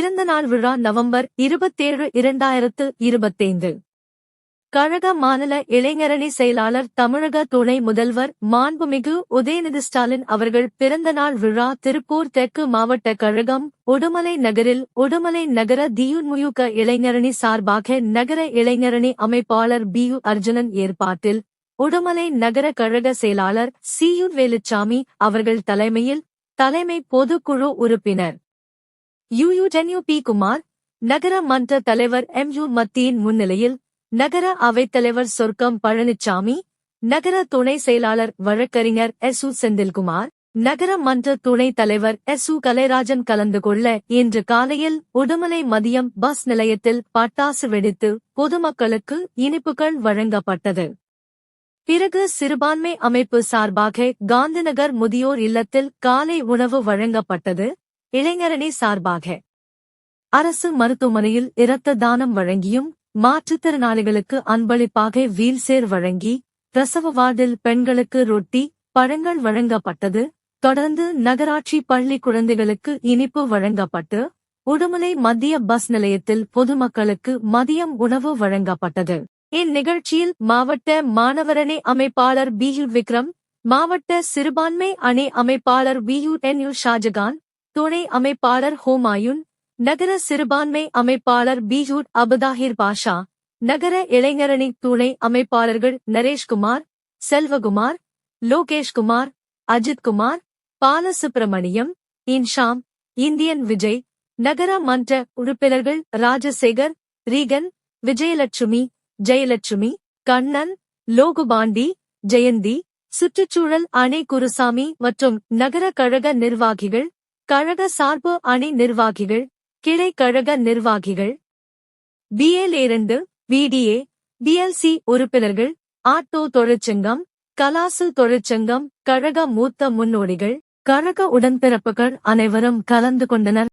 பிறந்தநாள் விழா நவம்பர் இருபத்தேழு இரண்டாயிரத்து இருபத்தைந்து. கழக மாநில இளைஞரணி செயலாளர் தமிழக துணை முதல்வர் மாண்புமிகு உதயநிதி ஸ்டாலின் அவர்கள் பிறந்தநாள் விழா திருப்பூர் தெற்கு மாவட்ட கழகம் உடுமலை நகரில் உடுமலை நகர தியுன்முயுக இளைஞரணி சார்பாக நகர இளைஞரணி அமைப்பாளர் பியு அர்ஜுனன் ஏற்பாட்டில் உடுமலை நகர கழக செயலாளர் சியு வேலுச்சாமி அவர்கள் தலைமையில் தலைமை பொதுக்குழு உறுப்பினர் யுயு டென்யூ பி குமார் நகர மன்ற தலைவர் எம் யு மத்தியின் முன்னிலையில் நகர அவைத்தலைவர் சொர்க்கம் பழனிச்சாமி நகர துணை செயலாளர் வழக்கறிஞர் எஸ் உ செந்தில்குமார் நகர மன்ற துணைத் தலைவர் எஸ் உ கலைராஜன் கலந்து கொள்ள இன்று காலையில் உடுமலை மதியம் பஸ் நிலையத்தில் பட்டாசு வெடித்து பொதுமக்களுக்கு இனிப்புகள் வழங்கப்பட்டது. பிறகு சிறுபான்மை அமைப்பு சார்பாக காந்திநகர் முதியோர் இல்லத்தில் காலை உணவு வழங்கப்பட்டது. இளைஞரணி சார்பாக. அரசு மருத்துவமனையில் இரத்த தானம் வழங்கியும் மாற்றுத்திறனாளிகளுக்கு அன்பளிப்பாக வீல்சேர் வழங்கி பிரசவ வார்டில் பெண்களுக்கு ரொட்டி பழங்கள் வழங்கப்பட்டது. தொடர்ந்து நகராட்சி பள்ளி குழந்தைகளுக்கு இனிப்பு வழங்கப்பட்டு உடுமலை மத்திய பஸ் நிலையத்தில் பொதுமக்களுக்கு மதியம் உணவு வழங்கப்பட்டது. இந்நிகழ்ச்சியில் மாவட்ட மாணவரணி அமைப்பாளர் பி யு விக்ரம் மாவட்ட சிறுபான்மை அணி அமைப்பாளர் V U N U Shahjahan துணை அமைப்பாளர் ஹோமாயுன் நகர சிறுபான்மை அமைப்பாளர் பீஜூட் அபுதாஹிர் பாஷா நகர இளைஞரணி துணை அமைப்பாளர்கள் நரேஷ்குமார் செல்வகுமார் லோகேஷ்குமார் அஜித்குமார் பாலசுப்பிரமணியம் இன்ஷாம் இந்தியன் விஜய் நகர மன்ற உறுப்பினர்கள் ராஜசேகர் ரீகன் விஜயலட்சுமி ஜெயலட்சுமி கண்ணன் லோகுபாண்டி ஜெயந்தி சுற்றுச்சூழல் அணை குருசாமி மற்றும் நகர கழக நிர்வாகிகள் கழக சார்பு அணி நிர்வாகிகள் கிளை கழக நிர்வாகிகள். பிஎல் இரண்டு பிடிஏ பிஎல்சி உறுப்பினர்கள் ஆட்டோ தொழிற்சங்கம் கலாசு தொழிற்சங்கம் கழக மூத்த முன்னோடிகள் கழக உடன்பிறப்புகள் அனைவரும் கலந்து கொண்டனர்.